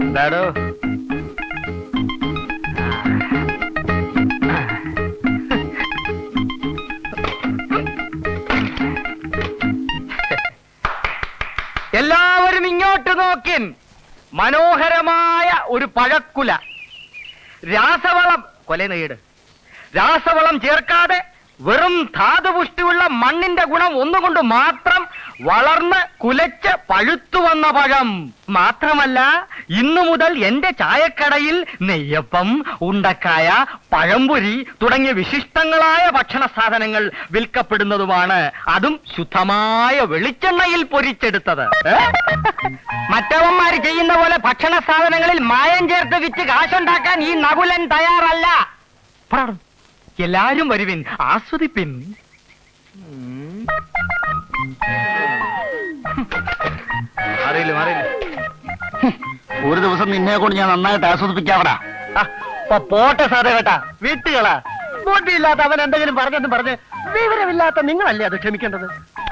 എന്താടോ? എല്ലാവരും ഇങ്ങോട്ട് നോക്കിൻ. മനോഹരമായ ഒരു പഴക്കുല. രാസവളം കൊല നേട് രാസവളം ചേർക്കാതെ വെറും ധാതുപുഷ്ടിയുള്ള മണ്ണിന്റെ ഗുണം ഒന്നുകൊണ്ട് മാത്രം വളർന്ന് കുലച്ച് പഴുത്തു വന്ന പഴം. മാത്രമല്ല ഇന്നു മുതൽ എന്റെ ചായക്കടയിൽ നെയ്യപ്പം ഉണ്ടക്കായ പഴംപൊരി തുടങ്ങിയ വിശിഷ്ടങ്ങളായ ഭക്ഷണ സാധനങ്ങൾ വിൽക്കപ്പെടുന്നതുമാണ്. അതും ശുദ്ധമായ വെളിച്ചെണ്ണയിൽ പൊരിച്ചെടുത്തത്. മറ്റവന്മാർ ചെയ്യുന്ന പോലെ ഭക്ഷണ സാധനങ്ങളിൽ മായം ചേർത്ത് വിറ്റ് കാശുണ്ടാക്കാൻ ഈ നകുലൻ തയ്യാറല്ല. എല്ലാരും വരുവിൻ ആസ്വദിപ്പിൻ. അറിയില്ല അറിയില്ല ഒരു ദിവസം നിന്നെ കൊണ്ട് ഞാൻ നന്നായിട്ട് ആസ്വദിപ്പിക്കാവടാ. പോട്ടെ സാറേ കേട്ടാ. വീട്ടുകളാ. ബോട്ടിയില്ലാത്ത അവൻ എന്തെങ്കിലും പറഞ്ഞെന്ന് പറഞ്ഞ് വിവരമില്ലാത്ത നിങ്ങളല്ലേ അത് ക്ഷമിക്കേണ്ടത്?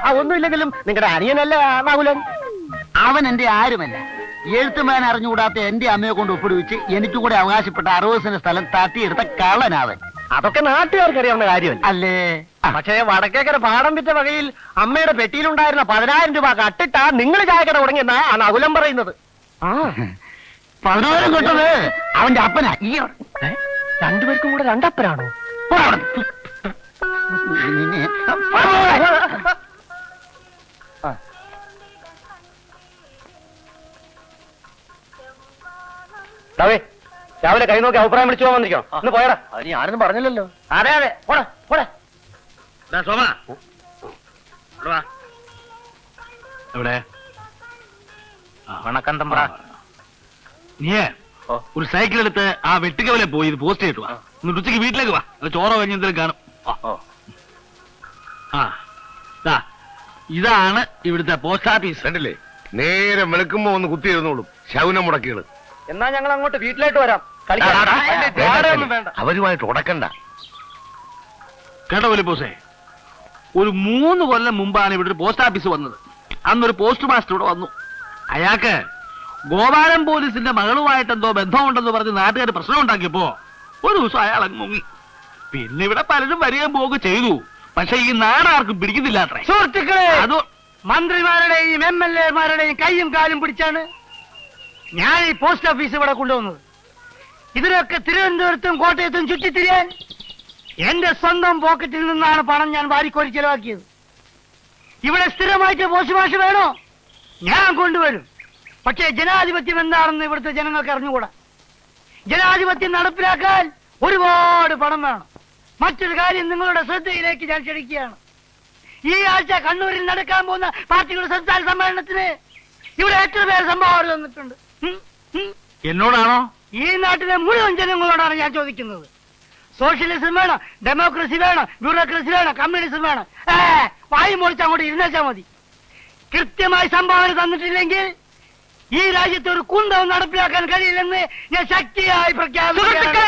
ആ ഒന്നുമില്ലെങ്കിലും നിങ്ങളുടെ അനിയനല്ലേ രാഹുലൻ അവൻ എന്റെ ആരുമല്ല. എഴുത്തുമാൻ അറിഞ്ഞുകൂടാത്ത എന്റെ അമ്മയെ കൊണ്ട് ഒപ്പിടുവിച്ച് എനിക്കും കൂടെ അവകാശപ്പെട്ട അറുപത് സെന്റ് സ്ഥലം തട്ടിയെടുത്ത കള്ളനാവൻ അതൊക്കെ നാട്ടുകാർക്ക് അറിയാവുന്ന കാര്യമല്ല? അല്ലേ? പക്ഷേ വടക്കേക്കര പാടം വിറ്റ വകയിൽ അമ്മയുടെ പെട്ടിയിലുണ്ടായിരുന്ന പതിനായിരം രൂപ കട്ടിട്ടാ നിങ്ങൾ ചായക്കട തുടങ്ങിയെന്നാ ആ നകുലം പറയുന്നത്. ആ. പതിനായിരം കിട്ടത് അവന്റെ അപ്പനാ. ഈ? രണ്ടുപേർക്കും കൂടെ രണ്ടപ്പനാണോ? തവേ രാവിലെ കൈ നോക്കി അഭിപ്രായം വിളിച്ചു പോകാൻ വന്നിരിക്കണം? ഒന്ന് പോയടാ. അതിന് ഞാനൊന്നും പറഞ്ഞില്ലല്ലോ. അതെ അതെ. പോടാ പോടാ. എവിടെ? വണക്കം തമ്പ്ര നീയേ ഒരു സൈക്കിൾ എടുത്ത് ആ വെട്ടിക്കവലെ പോയി ഇത് പോസ്റ്റ് ചെയ്തിട്ട് വാ. എന്നിട്ട് ഉച്ചയ്ക്ക് വീട്ടിലേക്ക് വാ. അത് ചോറോ കഴിഞ്ഞ എന്തെങ്കിലും കാണും. ആ. ഇതാണ് ഇവിടുത്തെ പോസ്റ്റ് ഓഫീസ് കണ്ടില്ലേ? നേരെ വെളുക്കുമ്പോ ഒന്ന് കുത്തിയിരുന്നോളും ശൗനം മുടക്കിയത്. എന്നാ ഞങ്ങൾ അങ്ങോട്ട് വീട്ടിലായിട്ട് വരാം. അവരുമായിട്ട് ഉടക്കണ്ട. കേട്ടോ വലിപ്പോസേ ഒരു മൂന്ന് കൊല്ലം മുമ്പാണ് ഇവിടെ ഒരു പോസ്റ്റ് ഓഫീസ് വന്നത്. അന്നൊരു പോസ്റ്റ് മാസ്റ്റർ ഇവിടെ വന്നു. അയാൾക്ക് ഗോപാലൻ പോലീസിന്റെ മകളുമായിട്ട് എന്തോ ബന്ധമുണ്ടെന്ന് പറഞ്ഞ് നാട്ടുകാർ പ്രശ്നം ഉണ്ടാക്കിയപ്പോ ഒരു ദിവസം അയാൾ അങ്ങ് മുങ്ങി. പിന്നെ ഇവിടെ പലരും വരികയും പോവുക ചെയ്തു. പക്ഷെ ഈ നാടാർക്കും പിടിക്കുന്നില്ല അത്രേ. സുഹൃത്തുക്കളെ അത് മന്ത്രിമാരുടെയും എം എൽ എമാരുടെയും കൈയും കാലും പിടിച്ചാണ് ഞാൻ ഈ പോസ്റ്റ് ഓഫീസ് ഇവിടെ കൊണ്ടുവന്നത്. ഇതിനൊക്കെ തിരുവനന്തപുരത്തും കോട്ടയത്തും ചുറ്റിത്തിരിയാൻ എന്റെ സ്വന്തം പോക്കറ്റിൽ നിന്നാണ് പണം ഞാൻ വാരിക്കോരി ചെലവാക്കിയത്. ഇവിടെ സ്ഥിരമായിട്ട് പോസ്റ്റ് വേണോ? ഞാൻ കൊണ്ടുവരും. പക്ഷേ ജനാധിപത്യം എന്താണെന്ന് ഇവിടുത്തെ ജനങ്ങൾക്ക് അറിഞ്ഞുകൂടാ. ജനാധിപത്യം നടപ്പിലാക്കാൻ ഒരുപാട് പണം വേണം. മറ്റൊരു കാര്യം നിങ്ങളുടെ ശ്രദ്ധയിലേക്ക് ഞാൻ ക്ഷണിക്കുകയാണ്. ഈ ആഴ്ച കണ്ണൂരിൽ നടക്കാൻ പോകുന്ന പാർട്ടികളുടെ സംസ്ഥാന സമ്മേളനത്തിന് ഇവിടെ എത്ര പേർ സംഭാവന തന്നിട്ടുണ്ട്? എന്നോടാണോ? ഈ നാട്ടിലെ മുഴുവൻ ജനങ്ങളോടാണ് ഞാൻ ചോദിക്കുന്നത്. സോഷ്യലിസം വേണം ഡെമോക്രസി വേണം ബ്യൂറോക്രസി വേണം കമ്മ്യൂണിസം വേണം. ഏ വായു മുറിച്ച് അങ്ങോട്ട് ഇരുന്നേച്ചാ മതി. കൃത്യമായി സംഭാവന തന്നിട്ടില്ലെങ്കിൽ ഈ രാജ്യത്ത് ഒരു കുന്തവും നടപ്പിലാക്കാൻ കഴിയില്ലെന്ന് ഞാൻ ശക്തിയായി പ്രഖ്യാപിക്കുന്നു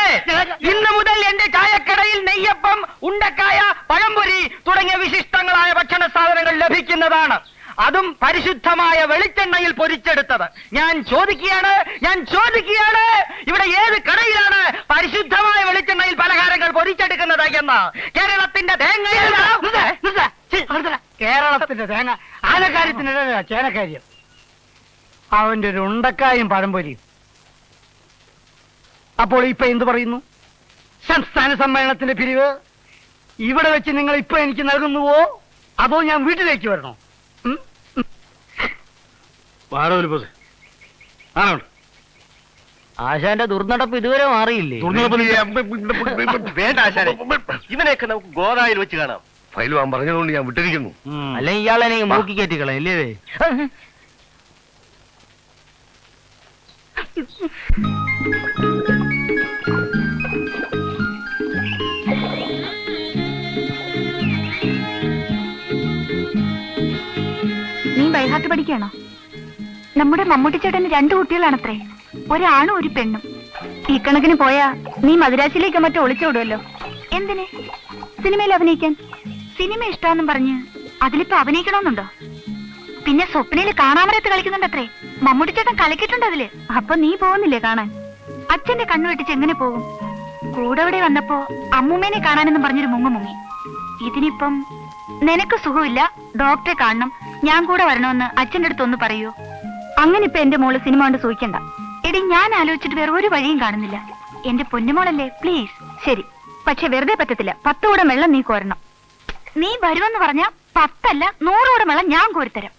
ഇന്ന് മുതൽ എന്റെ ചായക്കടയിൽ നെയ്യപ്പം ഉണ്ടക്കായ പഴംപൊരി തുടങ്ങിയ വിശിഷ്ടങ്ങളായ ഭക്ഷണ സാധനങ്ങൾ ലഭിക്കുന്നതാണ്. അതും പരിശുദ്ധമായ വെളിച്ചെണ്ണയിൽ പൊരിച്ചെടുത്തത്. ഞാൻ ചോദിക്കുകയാണ് ഞാൻ ചോദിക്കുകയാണ് ഇവിടെ ഏത് കടയിലാണ് പരിശുദ്ധമായ വെളിച്ചെണ്ണയിൽ പലഹാരങ്ങൾ പൊരിച്ചെടുക്കുന്നത് എന്ന്? കേരളത്തിന്റെ തേങ്ങ. കേരളത്തിന്റെ തേങ്ങ ആനക്കാര്യത്തിനിടയിലാ ചേനക്കാര്യം. അവന്റെ ഒരു ഉണ്ടക്കായും പഴംപൊരിയും. അപ്പോൾ ഇപ്പൊ എന്ത് പറയുന്നു? സംസ്ഥാന സമ്മേളനത്തിന്റെ പിരിവ്. ഇവിടെ വെച്ച് നിങ്ങൾ ഇപ്പൊ എനിക്ക് നൽകുന്നുവോ? അതോ ഞാൻ വീട്ടിലേക്ക് വരണോ? ആണോ ആശാന്റെ ദുർനടപ്പ് ഇതുവരെ മാറിയില്ലേ? വേണ്ട ആശാനെ. ഇവനെയൊക്കെ നമുക്ക് ഗോദായിൽ വെച്ച് കാണാം. ഫയൽ വാൻ പറഞ്ഞതുകൊണ്ട് ഞാൻ വിട്ടിരിക്കുന്നു. അല്ലെ ഇയാളെ മൂക്കി കയറ്റിക്കളെ അല്ലേ നീ ബൈഹാർട്ട് പഠിക്കണോ നമ്മുടെ മമ്മൂട്ടി ചേട്ടന് രണ്ടു കുട്ടികളാണത്രേ. ഒരാണും ഒരു പെണ്ണും. ഈ കണക്കിന് പോയാ നീ മദ്രാസിലേക്ക് മറ്റോ ഒളിച്ചോടുമല്ലോ എന്തിനെ? സിനിമയിൽ അഭിനയിക്കാൻ? സിനിമ ഇഷ്ടാന്നും പറഞ്ഞ് അതിലിപ്പോ അഭിനയിക്കണമെന്നുണ്ടോ? പിന്നെ സ്വപ്നയിൽ കാണാമരത്ത് കളിക്കുന്നുണ്ടത്രേ. മമ്മൂട്ടി ചേട്ടൻ കളിക്കിട്ടുണ്ട് അതിൽ. അപ്പൊ നീ പോകുന്നില്ലേ കാണാൻ? അച്ഛന്റെ കണ്ണു വെട്ടിച്ച് എങ്ങനെ പോകും? കൂടെ ഇവിടെ വന്നപ്പോ അമ്മൂമ്മേനെ കാണാനെന്നും പറഞ്ഞൊരു മുങ്ങ മുങ്ങി. ഇതിനിപ്പം നിനക്ക് സുഖമില്ല. ഡോക്ടറെ കാണണം. ഞാൻ കൂടെ വരണമെന്ന് അച്ഛന്റെ അടുത്ത് ഒന്ന് പറയൂ. അങ്ങനെ ഇപ്പൊ എന്റെ മോൾ സിനിമ കൊണ്ട് സൂഹിക്കണ്ട എടി ഞാൻ ആലോചിച്ചിട്ട് വേറെ ഒരു വഴിയും കാണുന്നില്ല. എന്റെ പൊന്നുമോളല്ലേ പ്ലീസ് ശരി. പക്ഷെ വെറുതെ പറ്റത്തില്ല. പത്ത് കൂടെ വെള്ളം നീ കോരണം. നീ വരുമെന്ന് പറഞ്ഞ പത്തല്ല നൂറോടെ കൂടെ വെള്ളം ഞാൻ കോരിത്തരാം.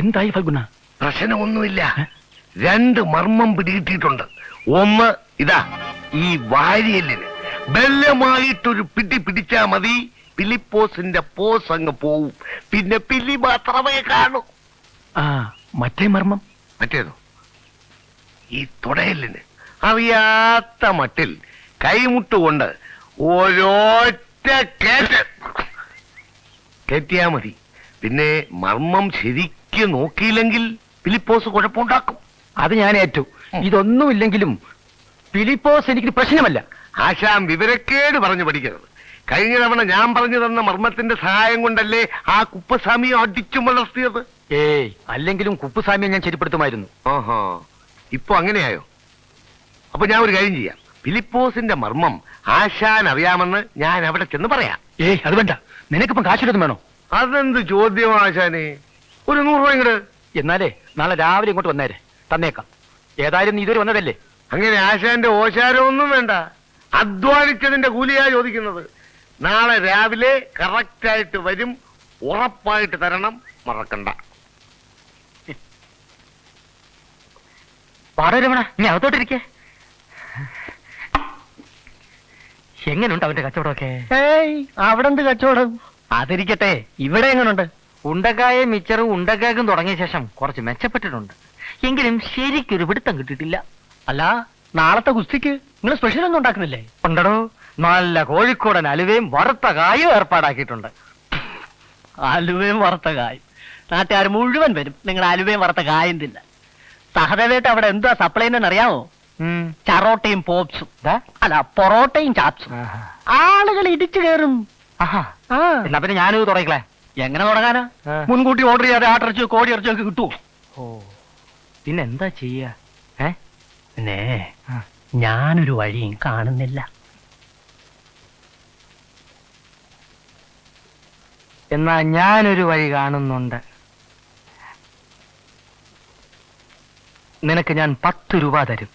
എന്തായി ഫഗുന പ്രശ്നമൊന്നുമില്ല. രണ്ട് മർമ്മം പിടികിട്ടിയിട്ടുണ്ട്. ഒന്ന് ഇതാ. ഈ വാരിയലിന് ബലമായിട്ടൊരു പിടി പിടിച്ചാ മതി. പിലിപ്പോസിന്റെ പോസ് അങ്ങ് പോവും. പിന്നെ പിലി മാത്രമേ കാണൂ. ആ മറ്റേ മർമ്മം. മറ്റേതോ? ഈ തുടയലിന് അറിയാത്ത മട്ടിൽ കൈമുട്ടുകൊണ്ട് ഓരോറ്റ കേറ്റ്. കയറ്റിയാ മതി. പിന്നെ മർമ്മം ശരിക്ക് നോക്കിയില്ലെങ്കിൽ പിലിപ്പോസ് കുഴപ്പമുണ്ടാക്കും. അത് ഞാൻ ഏറ്റു ഇതൊന്നുമില്ലെങ്കിലും ഫിലിപ്പോസ് എനിക്ക് പ്രശ്നമല്ല. ആശാം വിവരക്കേട് പറഞ്ഞു പഠിക്കരുത്. കഴിഞ്ഞ തവണ ഞാൻ പറഞ്ഞു തന്ന മർമ്മത്തിന്റെ സഹായം കൊണ്ടല്ലേ ആ കുപ്പസ്വാമിയെ അടിച്ചു വളർത്തിയത്? ഏയ് അല്ലെങ്കിലും കുപ്പുസ്വാമിയെ ഞാൻ ശരിപ്പെടുത്തുമായിരുന്നു. ഓഹോ ഇപ്പൊ അങ്ങനെയായോ? അപ്പൊ ഞാൻ ഒരു കാര്യം ചെയ്യാം. ഫിലിപ്പോസിന്റെ മർമ്മം ആശാൻ അറിയാമെന്ന് ഞാൻ അവിടെ ചെന്ന് പറയാം. ഏയ് അത് വേണ്ട. നിനക്കിപ്പം കാശിലൊന്നും വേണോ? അതെന്ത് ചോദ്യം ആശാനെ? ഒരു നൂറ് രൂപ ഇങ്ങട്. എന്നാലേ നാളെ രാവിലെ ഇങ്ങോട്ട് വന്നേരെ. തന്നേക്കാം. ഏതായാലും നീ ഇതുവരെ വന്നതല്ലേ? അങ്ങനെ ആശാന്റെ ഓശാരമൊന്നും വേണ്ട. അധ്വാനിച്ചതിന്റെ കൂലിയാ ചോദിക്കുന്നത്. നാളെ രാവിലെ കറക്റ്റായിട്ട് വരും ഉറപ്പായിട്ട് തരണം മറക്കണ്ട. പാടരമണ നീ അകത്തോട്ടിരിക്കേ. എങ്ങനുണ്ട് അവന്റെ കച്ചവടമൊക്കെ? ഏയ് അവിടെ എന്ത് കച്ചവടം? അതിരിക്കട്ടെ ഇവിടെ എങ്ങനുണ്ട്? ഉണ്ടക്കായ മിച്ചറും ഉണ്ടക്കാക്കും തുടങ്ങിയ ശേഷം കുറച്ച് മെച്ചപ്പെട്ടിട്ടുണ്ട്. എങ്കിലും ശരിക്കൊരു പിടുത്തം കിട്ടിയിട്ടില്ല. അല്ല നാളത്തെ ഗുസ്തിക്ക് നിങ്ങൾ സ്പെഷ്യൽ ഒന്നും ഉണ്ടാക്കുന്നില്ലേ? ഉണ്ടടോ നല്ല കോഴിക്കോടൻ അലുവയും വറുത്ത കായും ഏർപ്പാടാക്കിയിട്ടുണ്ട്. അലുവയും വറുത്ത കായും നാട്ടുകാർ മുഴുവൻ വരും. നിങ്ങൾ അലുവയും വറുത്ത കായും തിന്ന സഹദേവേട്ട് അവിടെ എന്താ സപ്ലൈ എന്നറിയാമോ. ചറോട്ടയും പോപ്സും. അല്ല പൊറോട്ടയും ചാപ്സും. ആളുകൾ ഇടിച്ചു കയറും. എന്നാ പിന്നെ ഞാനിത് തുടങ്ങിക്കളെ എങ്ങനെ തുടങ്ങാനാ? മുൻകൂട്ടി ഓർഡർ ചെയ്യാതെ ആട്ടിറച്ചിയോ കോടി ഇറച്ചിയോ ഒക്കെ കിട്ടുമോ ഓ. പിന്നെ എന്താ ചെയ്യാ? പിന്നെ ഞാനൊരു വഴിയും കാണുന്നില്ല. എന്നാ ഞാനൊരു വഴി കാണുന്നുണ്ട്. നിനക്ക് ഞാൻ പത്ത് രൂപ തരും.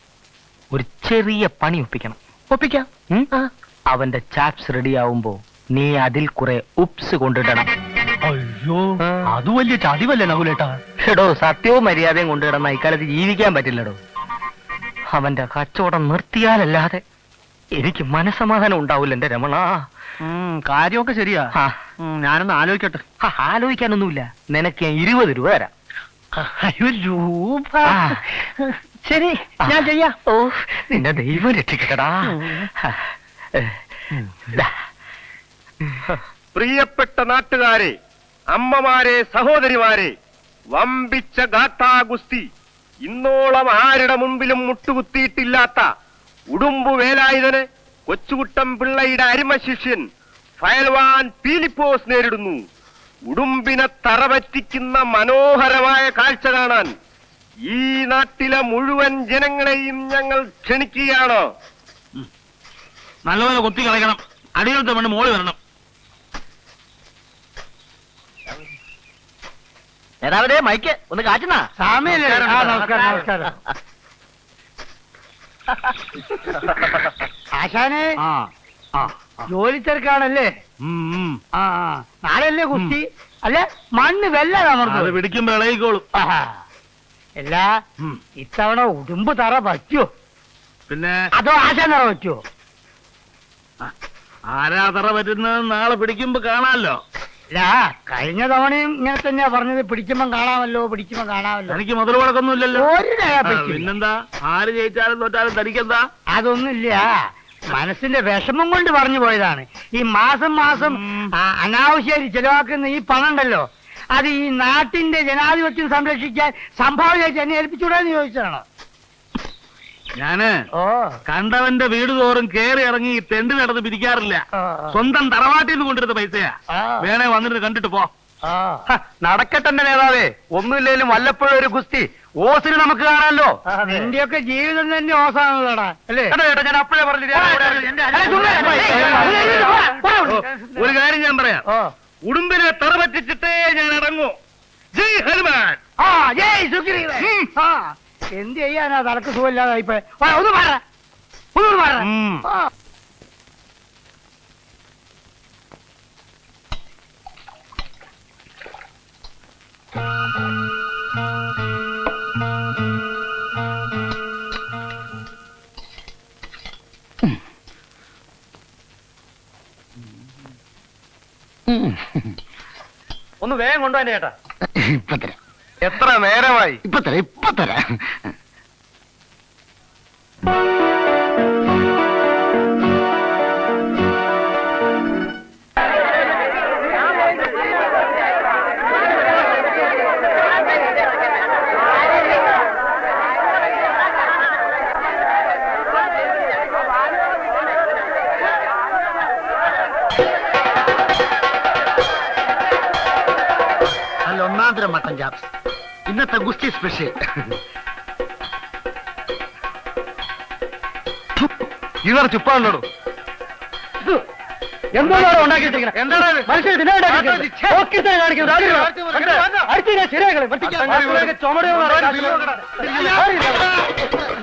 ഒരു ചെറിയ പണി ഒപ്പിക്കണം. ഒപ്പിക്കാം. അവന്റെ ചാപ്സ് റെഡി ആവുമ്പോ നീ അതിൽ കുറെ ഉപ്സ് കൊണ്ടിടണം. അയ്യോ അത് വലിയ ചതിവല്ലേ നകുലേട്ടാ? എടോ സത്യവും മര്യാദയും കൊണ്ടിടണം. ഇക്കാലത്ത് ജീവിക്കാൻ പറ്റില്ലടോ. അവന്റെ കച്ചവടം നിർത്തിയാലല്ലാതെ എനിക്ക് മനസമാധാനം ഉണ്ടാവില്ല എന്റെ രമണ. കാര്യമൊക്കെ ശരിയാ. ഞാനൊന്ന് ആലോചിക്കട്ടെ. ആ, ആലോചിക്കാനൊന്നുമില്ല. നിനക്ക് ഞാൻ ഇരുപത് രൂപ തരാം. അയ്യോ രൂപ. ആ. ശരി ഞാൻ ചെയ്യാ. ഓ നിന്റെ ദൈവം രക്ഷിക്കട്ടടാ. പ്രിയപ്പെട്ട നാട്ടുകാരെ അമ്മമാരെ സഹോദരിമാരെ വമ്പിച്ച ഗാഥാ ഗുസ്തി ഇന്നോളം ആരുടെ മുമ്പിലും മുട്ടുകുത്തിയിട്ടില്ലാത്ത ഉടുമ്പു വേലായുധന് കൊച്ചുകുട്ടം പിള്ളയുടെ അരിമ ശിഷ്യൻ ഫയൽവാൻ പീലിപ്പോസ് നേരിടുന്നു. ഉടുമ്പിനെ തറപറ്റിക്കുന്ന മനോഹരമായ കാഴ്ച കാണാൻ ഈ നാട്ടിലെ മുഴുവൻ ജനങ്ങളെയും ഞങ്ങൾ ക്ഷണിക്കുകയാണ്. നല്ലപോലെ കൊത്തി കളയണം. അടിയിലത്തെ മണ്ണ് മോളി വരണം. നേതാവേ മൈക്ക് ഒന്ന് കാറ്റുന്നാ. സാമയല്ലേ ആ നമസ്കാരം നമസ്കാരം. ആശാനെ ആ ആ ജോലി തിരക്കാണല്ലേ? ഉം, ഉം. ആ ആ. നാളെയല്ലേ കുസ്തി? അല്ലെ മണ്ണ് വെല്ല അത് ഇളകിക്കോളും. അല്ല ഇത്തവണ ഉടുമ്പ് തറ പറ്റോ പിന്നെ? അതോ ആശാൻ തറ പറ്റോ ആരാ തറ പറ്റുന്നത് നാളെ പിടിക്കുമ്പോ കാണാമല്ലോ കഴിഞ്ഞ തവണയും ഇങ്ങനെ തന്നെയാ പറഞ്ഞത്. പിടിക്കുമ്പോ കാണാമല്ലോ പിടിക്കുമ്പോ കാണാമല്ലോ. എനിക്ക് മുതൽ മുടക്കൊന്നുമില്ലല്ലോ ഒരു പിന്നെന്താ? ആര് ജയിച്ചാലും തോറ്റാലും തനിക്കെന്താ? അതൊന്നുമില്ല. മനസ്സിന്റെ വിഷമം കൊണ്ട് പറഞ്ഞു പോയതാണ്. ഈ മാസം മാസം ആ, അനാവശ്യമായി ചെലവാക്കുന്ന ഈ പണം ഉണ്ടല്ലോ അത് ഈ നാട്ടിന്റെ ജനാധിപത്യം സംരക്ഷിക്കാൻ സംഭാവനയായിട്ട് എന്നെ ഏൽപ്പിച്ചുകൂടാന്ന് ചോദിച്ചതാണ്? ഞാൻ കണ്ടവന്റെ വീട് തോറും കേറി ഇറങ്ങി തെണ്ട് നടന്ന് പിരിക്കാറില്ല. സ്വന്തം തറവാട്ടിൽ നിന്ന് കൊണ്ടിരുന്ന പൈസയാ. വേണേ വന്നിട്ട് കണ്ടിട്ട് പോ. നടക്കട്ടെന്റെ നടക്കട്ടെ നേതാവേ ഒന്നുമില്ലേലും വല്ലപ്പോഴും ഒരു ഗുസ്തി. ഓസിന് നമുക്ക് കാണാമല്ലോ നിന്റെയൊക്കെ ജീവിതം തന്നെ ഓസാണല്ലോടാ അല്ലേ? ഞാൻ അപ്പോഴേ പറഞ്ഞു ഒരു കാര്യം ഞാൻ പറയാം. ഉടുമ്പിനെ തറ പറ്റിച്ചിട്ടേ ഞാൻ ഇറങ്ങൂ. ജയ് ഹനുമാൻ. ആ ജയ് സുഗ്രീവൻ. ആ. എന്ത് ചെയ്യാനാ തലക്ക് സുഖമില്ലാതെ ഇപ്പൊ? ഒന്ന് പറ ഒന്നുകൂടി പറ ഒന്ന് വേഗം കൊണ്ടുപോയി ചേട്ടാ. ഇപ്പൊ തരാം എത്ര നേരമായി? ഇപ്പൊ തരാം ഇപ്പൊ തരാം. നല്ല ഒന്നാന്തരം മട്ടൻ ചാപ്സ്. ഇന്നത്തെ ഗുസ്തി സ്പെഷ്യൽ. ഇവർ ചുപ്പാണല്ലോ. എന്താണ് ഉണ്ടാക്കിയിട്ടിരിക്കുന്നത്? എന്താണ് മനുഷ്യർ ശരിയാകളെ ഗുരുവായൂരപ്പ